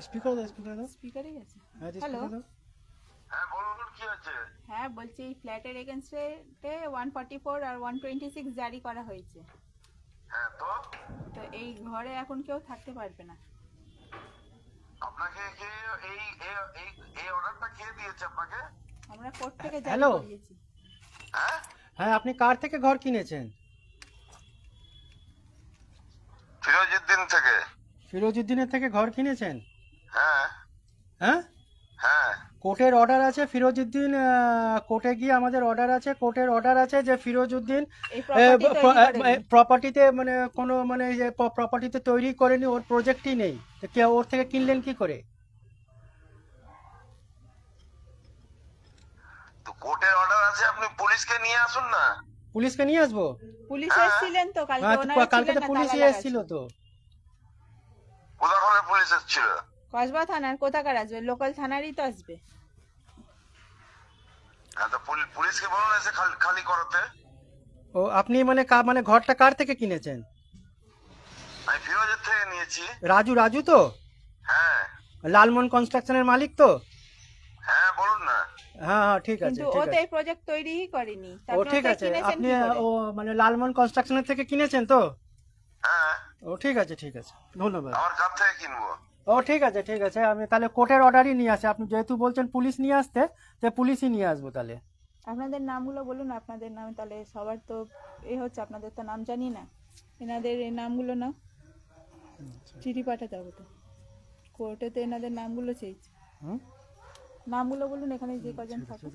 Speaker দাও speaker দাও স্পিকারে গেছে হ্যাঁ হ্যালো স্পিকার দাও হ্যাঁ বলুন কি হয়েছে? হ্যাঁ বলছি এই ফ্ল্যাটের এগেনস্টে ওয়ান ফর্টি ফোর আর ওয়ান টোয়েন্টি সিক্স জারি করা হয়েছে। হ্যাঁ তো? তো এই ঘরে এখন কেউ থাকতে পারবে না। আপনাকে কে এই এই- এই অর্ডারটা কে দিয়েছে আপনাকে? আমরা কোর্ট থেকে জারি। করিয়েছি। হ্যাঁ? হ্যাঁ আপনি কার থেকে ঘর কিনেছেন? ফিরোজউদ্দিন থেকে। ফিরোজউদ্দিনের থেকে ঘর কিনেছেন? হ্যাঁ। হ্যাঁ? হ্যাঁ। কোর্টের অর্ডার আছে ফিরোজউদ্দিন কোর্টে গিয়ে আমাদের অর্ডার আছে কোর্টের অর্ডার আছে যে ফিরোজউদ্দিন। প্রপার্টিতে মানে কোনো মানে প্রপার্টিতে তৈরি করেনি ওর প্রজেক্টই নেই। তো কে ওর থেকে কিনলেন কি করে? তো কোর্টের অর্ডার আছে আপনি পুলিশকে নিয়ে আসুন না। পুলিশকে নিয়ে আসব? পুলিশ হ্যাঁ। এসেছিলেন তো কালকে কালকে তো পুলিশই এসেছিল তো। কোথাকার পুলিশ এসেছিল? কসবা থানার কোথাকার আসবে? লোকাল থানারই তো আসবে। হ্যাঁ পুলিশকে বলুন এসে খালি করতে। ও আপনি মানে কা- মানে ঘরটা কার থেকে কিনেছেন? আমি ফিরোজের থেকে নিয়েছি। রাজু রাজু তো? হ্যাঁ। লালমন কনস্ট্রাকশনের মালিক তো? হ্যাঁ বলুন না। হ্যাঁ হ্যাঁ ঠিক আছে কিন্তু ও তো এই প্রজেক্ট তৈরিই করেনি। ও ঠিক আছে আপনি ও মানে লালমন কনস্ট্রাকশনের থেকে কিনেছেন তো? হ্যাঁ। ও ঠিক আছে ঠিক আছে। ধন্যবাদ। আমার কার থেকে কিনবো? ও ঠিক আছে ঠিক আছে। আমি তাহলে কোর্টের অর্ডারই নিয়ে আসি। আপনি যেহেতু বলছেন পুলিশ নিয়ে আসতে তো পুলিশই নিয়ে আসব তাহলে। আপনাদের নামগুলো বলুন আপনাদের নাম তাহলে সবার তো এ হচ্ছে আপনাদের তো নাম জানি না। এনাদের এই নামগুলো না চিঠি পাঠাতে হবে তো। কোর্টে তো এনাদের নামগুলো চেয়েছে। নামগুলো বলুন এখানে যে কজন থাকে।